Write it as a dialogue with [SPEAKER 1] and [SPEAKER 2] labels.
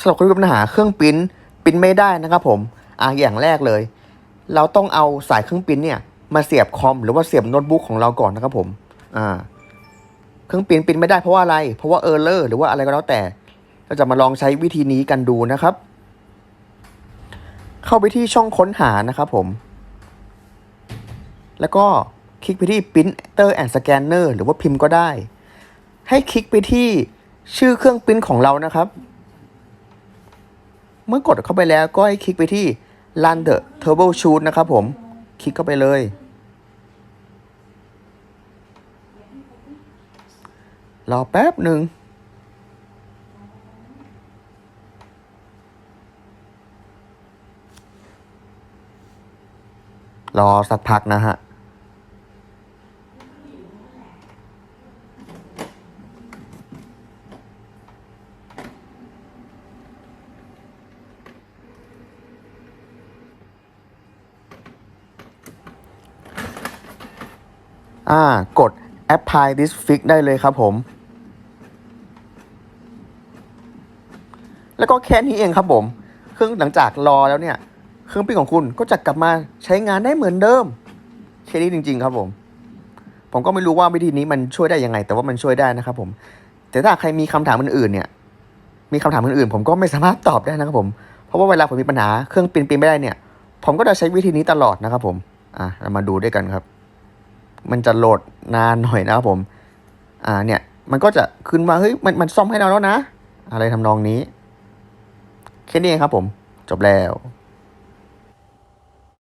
[SPEAKER 1] สำหรับคนที่มีปัญหาเครื่องปิ้นปิ้นไม่ได้นะครับผมอะอย่างแรกเลย เราต้องเอาสายเครื่องปิ้นเนี่ยมาเสียบคอมหรือว่าเสียบโน้ตบุ๊กของเราก่อนนะครับผมอ่าเครื่องปิ้นปิ้นไม่ได้เพราะว่าอะไร เพราะว่าเออร์เลอร์หรือว่าอะไรก็แล้วแต่ เราจะมาลองใช้วิธีนี้กันดูนะครับ เข้าไปที่ช่องค้นหานะครับผม แล้วก็คลิกไปที่ Printer and Scanner หรือว่าพิมพ์ก็ได้ ให้คลิกไปที่ชื่อเครื่องปริ้นของเรานะครับ เมื่อกดเข้าไปแล้วก็ให้คลิกไปที่ Run the Troubleshoot นะครับผม คลิกเข้าไปเลย รอแป๊บหนึ่งรอสักพักนะฮะ อ่ากด apply this fix ได้เลยครับผม แล้วก็แค่นี้เองครับผม เครื่องหลังจากรอแล้วเนี่ย เครื่องปิ้งของคุณก็จะกลับมาใช้งานได้เหมือนเดิมแค่นี้จริง ๆ ครับผม ผมก็ไม่รู้ว่าวิธีนี้มันช่วยได้ยังไง แต่ว่ามันช่วยได้นะครับผม แต่ถ้าใครมีคำถามอื่นๆเนี่ย มีคำถามอื่นๆ ผมก็ไม่สามารถตอบได้นะครับผม เพราะว่าเวลาผมมีปัญหาเครื่องปิ้นปิ้นไม่ได้เนี่ย ผมก็จะใช้วิธีนี้ตลอดนะครับผม อะเรามาดูด้วยกันครับ มันจะโหลดนานหน่อยนะครับผม อ่าเนี่ย มันก็จะขึ้นมาเฮ้ยมันมันซ่อมให้เราแล้วนะ อะไรทำนองนี้แค่นี้เองครับผม จบแล้ว